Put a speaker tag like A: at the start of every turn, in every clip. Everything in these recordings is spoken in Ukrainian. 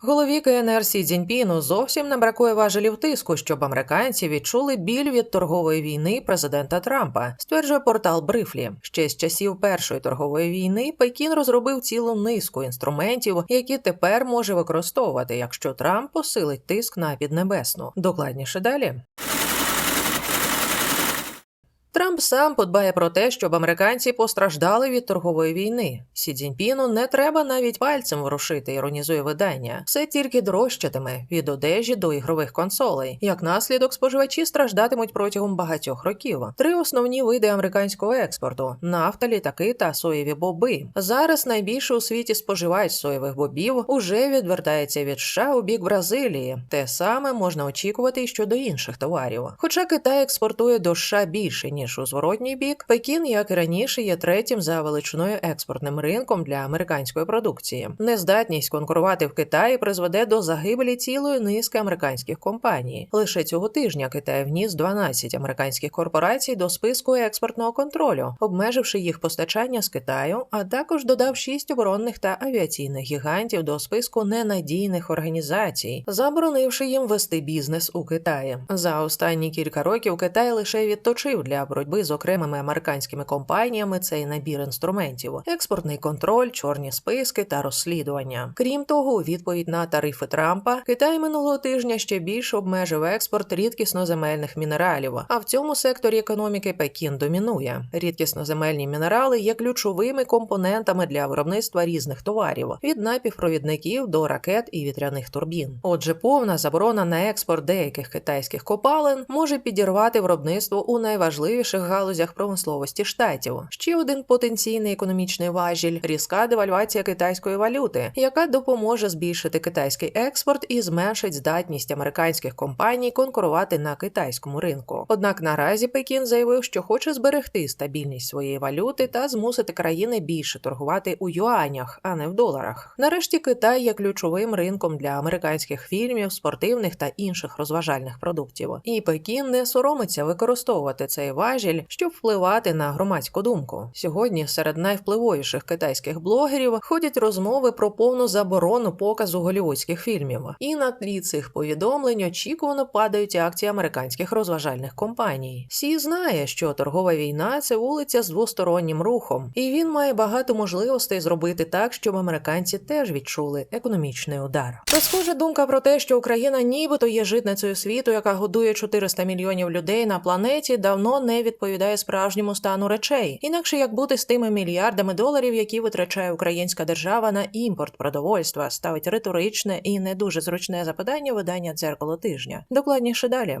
A: Голові КНР Сі Цзіньпіну зовсім не бракує важелів тиску, щоб американці відчули біль від торгової війни президента Трампа, стверджує портал Брифлі. Ще з часів першої торгової війни Пекін розробив цілу низку інструментів, які тепер може використовувати, якщо Трамп посилить тиск на піднебесну. Докладніше далі. Трамп сам подбає про те, щоб американці постраждали від торгової війни. Сі Цзіньпіну не треба навіть пальцем ворушити, іронізує видання. Все тільки дорожчатиме від одежі до ігрових консолей. Як наслідок, споживачі страждатимуть протягом багатьох років. Три основні види американського експорту: нафта, літаки та соєві боби. Зараз найбільше у світі споживач соєвих бобів уже відвертається від США у бік Бразилії. Те саме можна очікувати і щодо інших товарів. Хоча Китай експортує до США більше ніж у зворотній бік, Пекін, як і раніше, є третім за величиною експортним ринком для американської продукції. Нездатність конкурувати в Китаї призведе до загибелі цілої низки американських компаній. Лише цього тижня Китай вніс 12 американських корпорацій до списку експортного контролю, обмеживши їх постачання з Китаю, а також додав 6 оборонних та авіаційних гігантів до списку ненадійних організацій, заборонивши їм вести бізнес у Китаї. За останні кілька років Китай лише відточив для боротьби з окремими американськими компаніями цей набір інструментів: експортний контроль, чорні списки та розслідування. Крім того, у відповідь на тарифи Трампа Китай минулого тижня ще більше обмежив експорт рідкісноземельних мінералів. А в цьому секторі економіки Пекін домінує. Рідкісноземельні мінерали є ключовими компонентами для виробництва різних товарів від напівпровідників до ракет і вітряних турбін. Отже, повна заборона на експорт деяких китайських копалин може підірвати виробництво у найважливіших галузях промисловості штатів. Ще один потенційний економічний важіль різка девальвація китайської валюти, яка допоможе збільшити китайський експорт і зменшить здатність американських компаній конкурувати на китайському ринку. Однак наразі Пекін заявив, що хоче зберегти стабільність своєї валюти та змусити країни більше торгувати у юанях, а не в доларах. Нарешті Китай є ключовим ринком для американських фільмів, спортивних та інших розважальних продуктів. І Пекін не соромиться використовувати цей важіль, щоб впливати на громадську думку. Сьогодні серед найвпливовіших китайських блогерів ходять розмови про повну заборону показу голівудських фільмів. І на тлі цих повідомлень очікувано падають акції американських розважальних компаній. Сі знає, що торгова війна це вулиця з двостороннім рухом, і він має багато можливостей зробити так, щоб американці теж відчули економічний удар. Та схожа думка про те, що Україна нібито є житницею світу, яка годує 400 мільйонів людей на планеті, давно не відповідає справжньому стану речей. Інакше як бути з тими мільярдами доларів, які витрачає українська держава на імпорт продовольства, ставить риторичне і не дуже зручне запитання видання дзеркало тижня. Докладніше далі.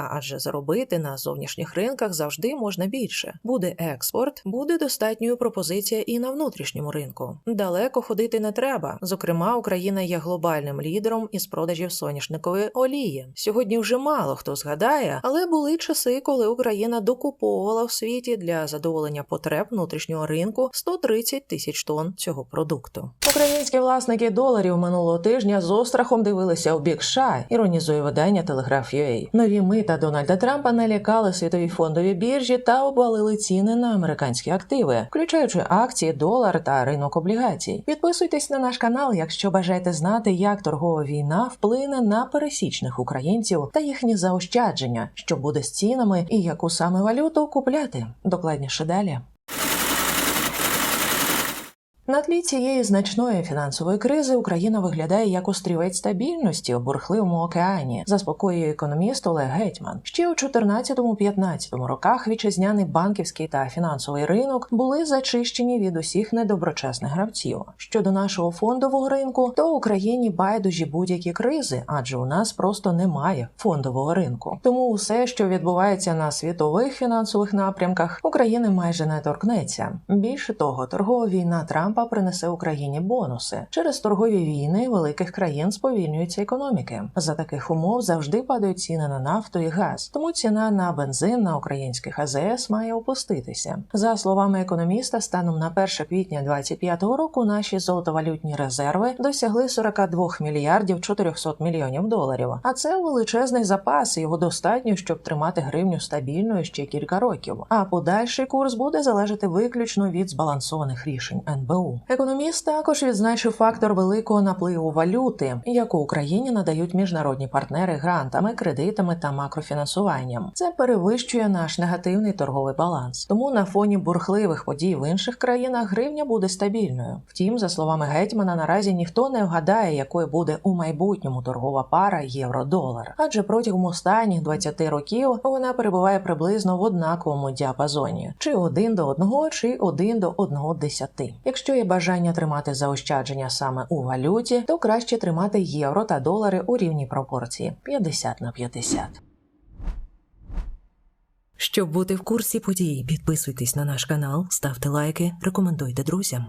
A: адже заробити на зовнішніх ринках завжди можна більше. Буде експорт, буде достатньою пропозиція і на внутрішньому ринку. Далеко ходити не треба. Зокрема, Україна є глобальним лідером із продажів соняшникової олії. Сьогодні вже мало хто згадає, але були часи, коли Україна докуповувала в світі для задоволення потреб внутрішнього ринку 130 тисяч тонн цього продукту. Українські власники доларів минулого тижня з острахом дивилися у бік США, іронізує видання Telegraph.ua. Нові мита Дональда Трампа налякали світові фондові біржі та обвалили ціни на американські активи, включаючи акції, долар та ринок облігацій. Підписуйтесь на наш канал, якщо бажаєте знати, як торгова війна вплине на пересічних українців та їхні заощадження, що буде з цінами і яку саме валюту купляти. Докладніше далі. На тлі цієї значної фінансової кризи Україна виглядає як острівець стабільності у бурхливому океані, заспокоює економіст Олег Гетьман. Ще у 14-15 роках вітчизняний банківський та фінансовий ринок були зачищені від усіх недоброчесних гравців. Щодо нашого фондового ринку, то Україні байдужі будь-які кризи, адже у нас просто немає фондового ринку. Тому усе, що відбувається на світових фінансових напрямках, України майже не торкнеться. Більше того, торгова війна Трампа принесе Україні бонуси. Через торгові війни великих країн сповільнюються економіки. За таких умов завжди падають ціни на нафту і газ. Тому ціна на бензин на українських АЗС має опуститися. За словами економіста, станом на 1 квітня 2025 року наші золотовалютні резерви досягли 42 мільярдів 400 мільйонів доларів. А це величезний запас. Його достатньо, щоб тримати гривню стабільною ще кілька років. А подальший курс буде залежати виключно від збалансованих рішень НБУ. Економіст також відзначив фактор великого напливу валюти, яку Україні надають міжнародні партнери грантами, кредитами та макрофінансуванням. Це перевищує наш негативний торговий баланс. Тому на фоні бурхливих подій в інших країнах гривня буде стабільною. Втім, за словами гетьмана, наразі ніхто не вгадає, якою буде у майбутньому торгова пара євро-долар. Адже протягом останніх 20 років вона перебуває приблизно в однаковому діапазоні: чи один до одного, чи один до одного десяти. Якщо є бажання тримати заощадження саме у валюті, то краще тримати євро та долари у рівній пропорції 50 на 50.
B: Щоб бути в курсі подій, підписуйтесь на наш канал, ставте лайки, рекомендуйте друзям.